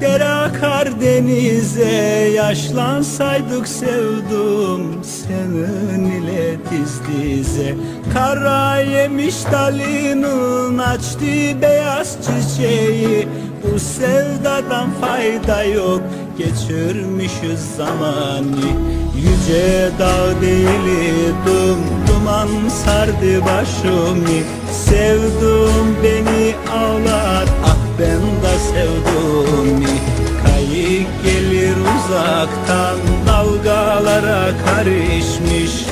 Dere akar denize Yaşlansaydık sevdum Senin ile diz dize. Kara yemiş dalının Açtığı beyaz çiçeği. Bu sevdadan fayda yok Geçirmişiz zamanı. Yüce dağ değil dum duman sardı başımı. Sevdum beni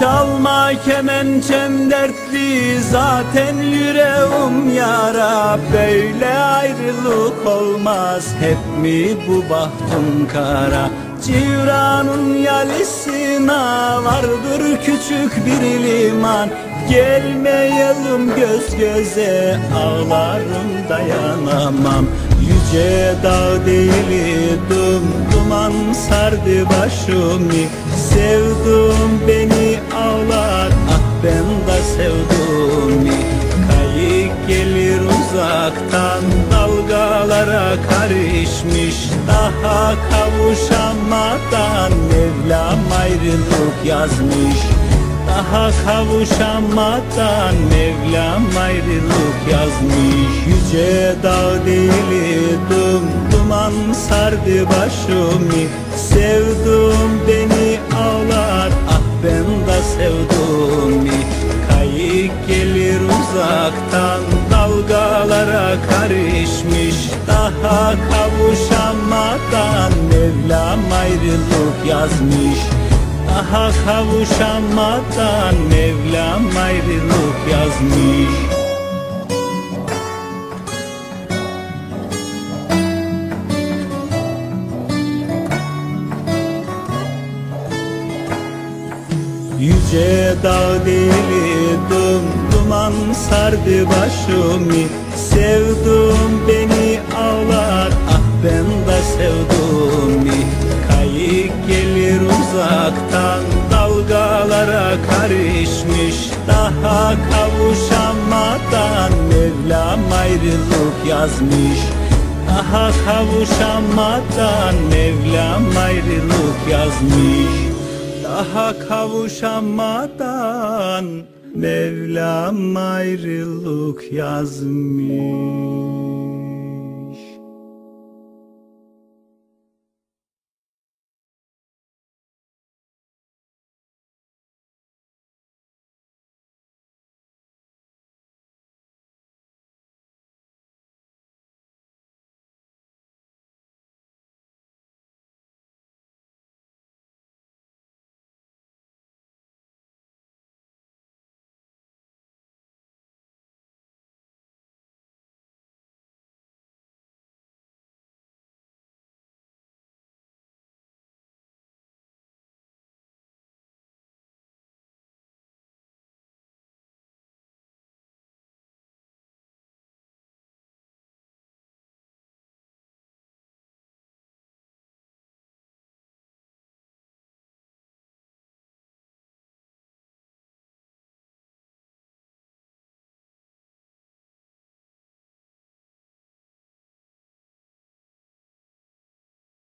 Çalma kemençem dertli zaten yüreğim yara. Böyle ayrılık olmaz hep mi bu bahtım kara? Civranın yalisine vardır küçük bir liman. Gelmeyelim göz göze ağlarım dayanamam. Yüce dağ değil dum duman sardı başımı. Sevdum beni ağlar. Ah ben de sevdum Kayık gelir uzaktan dalgalara karışmış. Daha kavuşamadan Mevlam ayrılık yazmış. Daha kavuşamadan Mevlam ayrılık yazmış. Yüce dağ değil dum duman sardı başımı Sevdum beni ağlar sevdum Kayık gelir uzaktan dalgalara karışmış. Daha kavuşamadan Mevlam ayrılık yazmış. Daha kavuşamadan Mevlam ayrılık yazmış Yüce dağ deli dum duman sardı başımı. Sevdum beni ağlar ah ben de sevdum. Kayık gelir uzaktan dalgalara karışmış. Daha kavuşamadan Mevlam ayrılık yazmış. Daha kavuşamadan Mevlam ayrılık yazmış daha kavuşamadan Mevlam ayrılık yazmış